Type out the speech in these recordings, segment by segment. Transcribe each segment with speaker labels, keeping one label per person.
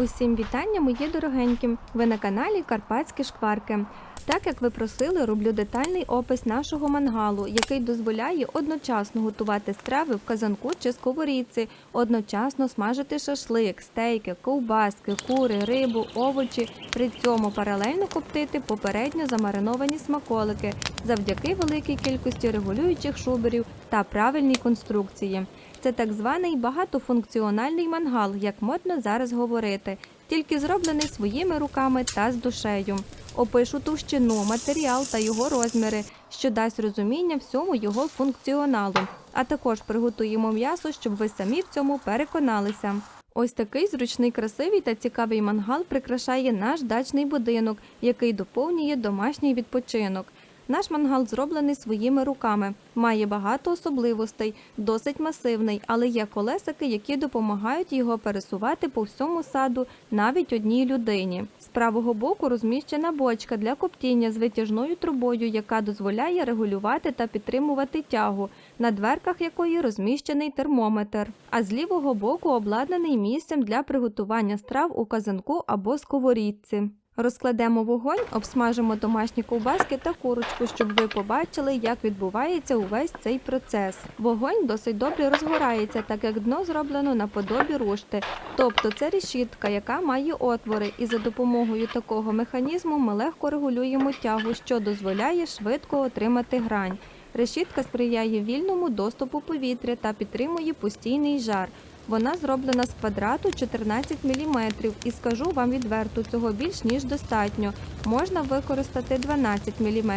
Speaker 1: Усім вітання, мої дорогенькі! Ви на каналі Карпатські шкварки. Так як ви просили, роблю детальний опис нашого мангалу, який дозволяє одночасно готувати страви в казанку чи сковорідці, одночасно смажити шашлик, стейки, ковбаски, кури, рибу, овочі. При цьому паралельно коптити попередньо замариновані смаколики завдяки великій кількості регулюючих шуберів та правильній конструкції. Це так званий багатофункціональний мангал, як модно зараз говорити, тільки зроблений своїми руками та з душею. Опишу товщину, матеріал та його розміри, що дасть розуміння всьому його функціоналу. А також приготуємо м'ясо, щоб ви самі в цьому переконалися. Ось такий зручний, красивий та цікавий мангал прикрашає наш дачний будинок, який доповнює домашній відпочинок. Наш мангал зроблений своїми руками, має багато особливостей, досить масивний, але є колесики, які допомагають його пересувати по всьому саду навіть одній людині. З правого боку розміщена бочка для коптіння з витяжною трубою, яка дозволяє регулювати та підтримувати тягу, на дверках якої розміщений термометр. А з лівого боку обладнаний місцем для приготування страв у казанку або сковорідці. Розкладемо вогонь, обсмажимо домашні ковбаски та курочку, щоб ви побачили, як відбувається увесь цей процес. Вогонь досить добре розгорається, так як дно зроблено наподобі рушти. Тобто це решітка, яка має отвори, і за допомогою такого механізму ми легко регулюємо тягу, що дозволяє швидко отримати грань. Решітка сприяє вільному доступу повітря та підтримує постійний жар. Вона зроблена з квадрату 14 мм і скажу вам відверто, цього більш ніж достатньо. Можна використати 12 мм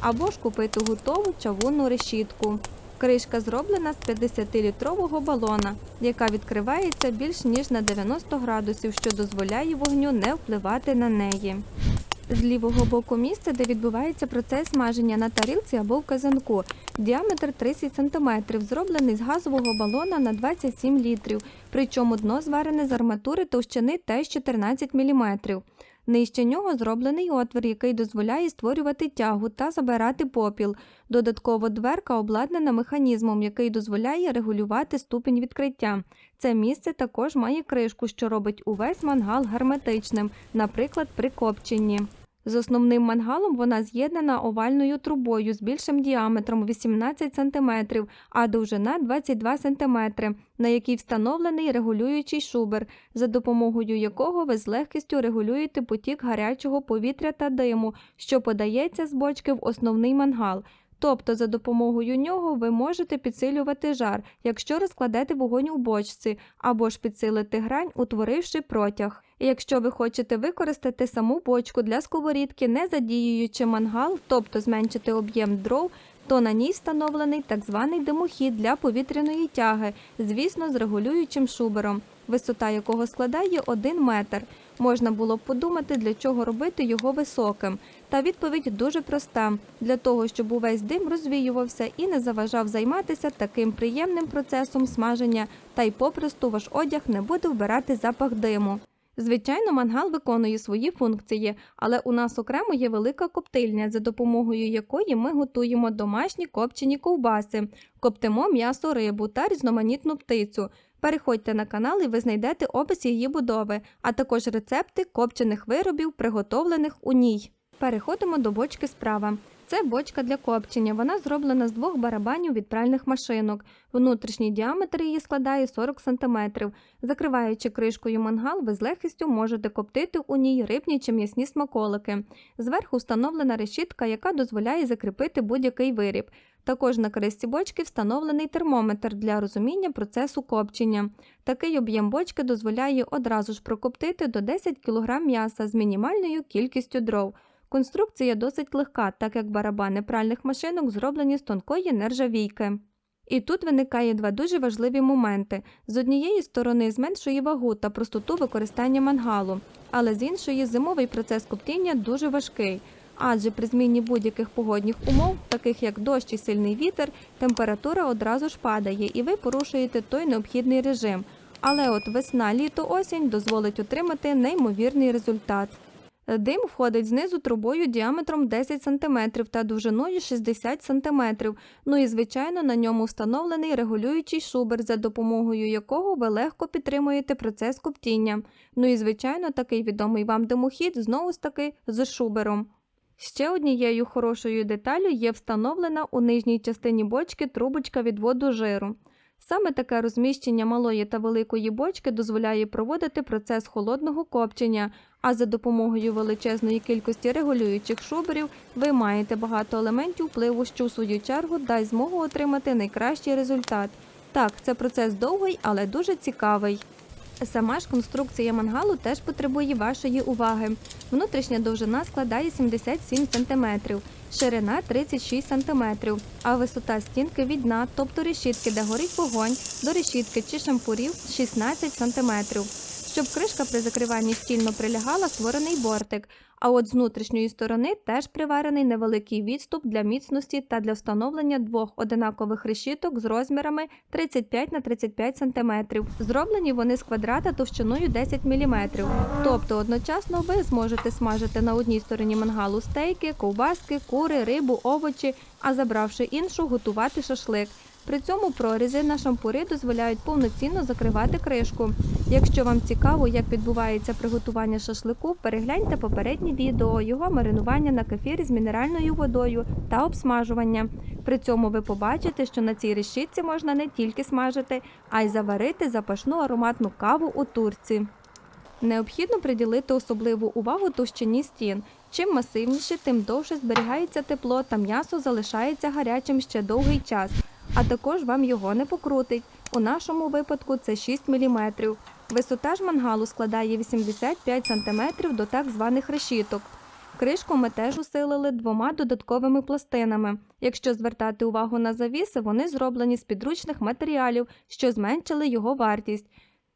Speaker 1: або ж купити готову чавунну решітку. Кришка зроблена з 50-літрового балона, яка відкривається більш ніж на 90 градусів, що дозволяє вогню не впливати на неї. З лівого боку місце, де відбувається процес смаження на тарілці або в казанку. Діаметр 30 см, зроблений з газового балона на 27 літрів, причому дно зварене з арматури товщини теж 14 мм. Нижче нього зроблений отвір, який дозволяє створювати тягу та забирати попіл. Додатково дверка обладнана механізмом, який дозволяє регулювати ступінь відкриття. Це місце також має кришку, що робить увесь мангал герметичним, наприклад, при копченні. З основним мангалом вона з'єднана овальною трубою з більшим діаметром 18 см, а довжина 22 см, на якій встановлений регулюючий шубер, за допомогою якого ви з легкістю регулюєте потік гарячого повітря та диму, що подається з бочки в основний мангал. Тобто за допомогою нього ви можете підсилювати жар, якщо розкладете вогонь у бочці, або ж підсилити грань, утворивши протяг. І якщо ви хочете використати саму бочку для сковорідки, не задіюючи мангал, тобто зменшити об'єм дров, то на ній встановлений так званий димохід для повітряної тяги, звісно, з регулюючим шубером, висота якого складає 1 метр. Можна було б подумати, для чого робити його високим. Та відповідь дуже проста: для того, щоб увесь дим розвіювався і не заважав займатися таким приємним процесом смаження, та й попросту ваш одяг не буде вбирати запах диму. Звичайно, мангал виконує свої функції, але у нас окремо є велика коптильня, за допомогою якої ми готуємо домашні копчені ковбаси, коптимо м'ясо рибу та різноманітну птицю. Переходьте на канал і ви знайдете опис її будови, а також рецепти копчених виробів, приготовлених у ній. Переходимо до бочки справа. Це бочка для копчення. Вона зроблена з двох барабанів від пральних машинок. Внутрішній діаметр її складає 40 см. Закриваючи кришкою мангал, ви з легкістю можете коптити у ній рибні чи м'ясні смаколики. Зверху встановлена решітка, яка дозволяє закріпити будь-який виріб. Також на кришці бочки встановлений термометр для розуміння процесу копчення. Такий об'єм бочки дозволяє одразу ж прокоптити до 10 кг м'яса з мінімальною кількістю дров. Конструкція досить легка, так як барабани пральних машинок зроблені з тонкої нержавійки. І тут виникає два дуже важливі моменти: з однієї сторони зменшує вагу та простоту використання мангалу, але з іншої зимовий процес коптіння дуже важкий. Адже при зміні будь-яких погодних умов, таких як дощ і сильний вітер, температура одразу ж падає і ви порушуєте той необхідний режим. Але от весна, літо, осінь дозволить отримати неймовірний результат. Дим входить знизу трубою діаметром 10 см та довжиною 60 см. Ну і звичайно на ньому встановлений регулюючий шубер, за допомогою якого ви легко підтримуєте процес коптіння. Ну і звичайно такий відомий вам димохід знову ж таки з шубером. Ще однією хорошою деталю є встановлена у нижній частині бочки трубочка відводу жиру. Саме таке розміщення малої та великої бочки дозволяє проводити процес холодного копчення, а за допомогою величезної кількості регулюючих шуберів ви маєте багато елементів впливу, що в свою чергу дасть змогу отримати найкращий результат. Так, це процес довгий, але дуже цікавий. Сама ж конструкція мангалу теж потребує вашої уваги. Внутрішня довжина складає 77 см, ширина 36 см, а висота стінки від дна, тобто решітки, де горить вогонь, до решітки чи шампурів 16 см. Щоб кришка при закриванні щільно прилягала, створений бортик, а от з внутрішньої сторони теж приварений невеликий відступ для міцності та для встановлення двох одинакових решіток з розмірами 35 на 35 см. Зроблені вони з квадрата товщиною 10 мм. Тобто одночасно ви зможете смажити на одній стороні мангалу стейки, ковбаски, кури, рибу, овочі, а забравши іншу, готувати шашлик. При цьому прорізи на шампури дозволяють повноцінно закривати кришку. Якщо вам цікаво, як відбувається приготування шашлику, перегляньте попереднє відео його маринування на кефірі з мінеральною водою та обсмажування. При цьому ви побачите, що на цій решітці можна не тільки смажити, а й заварити запашну ароматну каву у турці. Необхідно приділити особливу увагу товщині стін. Чим масивніше, тим довше зберігається тепло та м'ясо залишається гарячим ще довгий час, а також вам його не покрутить. У нашому випадку це 6 мм. Висота ж мангалу складає 85 см до так званих решіток. Кришку ми теж усилили двома додатковими пластинами. Якщо звертати увагу на завіси, вони зроблені з підручних матеріалів, що зменшили його вартість.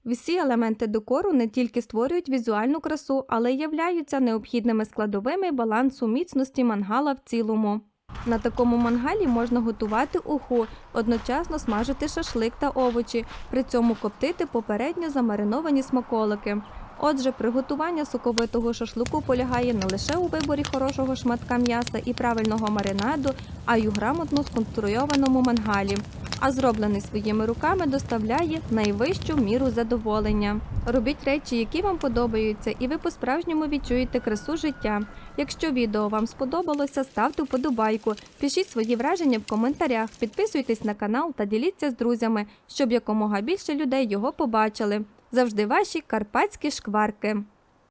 Speaker 1: Всі елементи декору не тільки створюють візуальну красу, але й являються необхідними складовими балансу міцності мангала в цілому. На такому мангалі можна готувати уху, одночасно смажити шашлик та овочі, при цьому коптити попередньо замариновані смаколики. Отже, приготування соковитого шашлику полягає не лише у виборі хорошого шматка м'яса і правильного маринаду, а й у грамотно сконструйованому мангалі. А зроблений своїми руками доставляє найвищу міру задоволення. Робіть речі, які вам подобаються, і ви по-справжньому відчуєте красу життя. Якщо відео вам сподобалося, ставте вподобайку, пишіть свої враження в коментарях, підписуйтесь на канал та діліться з друзями, щоб якомога більше людей його побачили. Завжди ваші карпатські шкварки.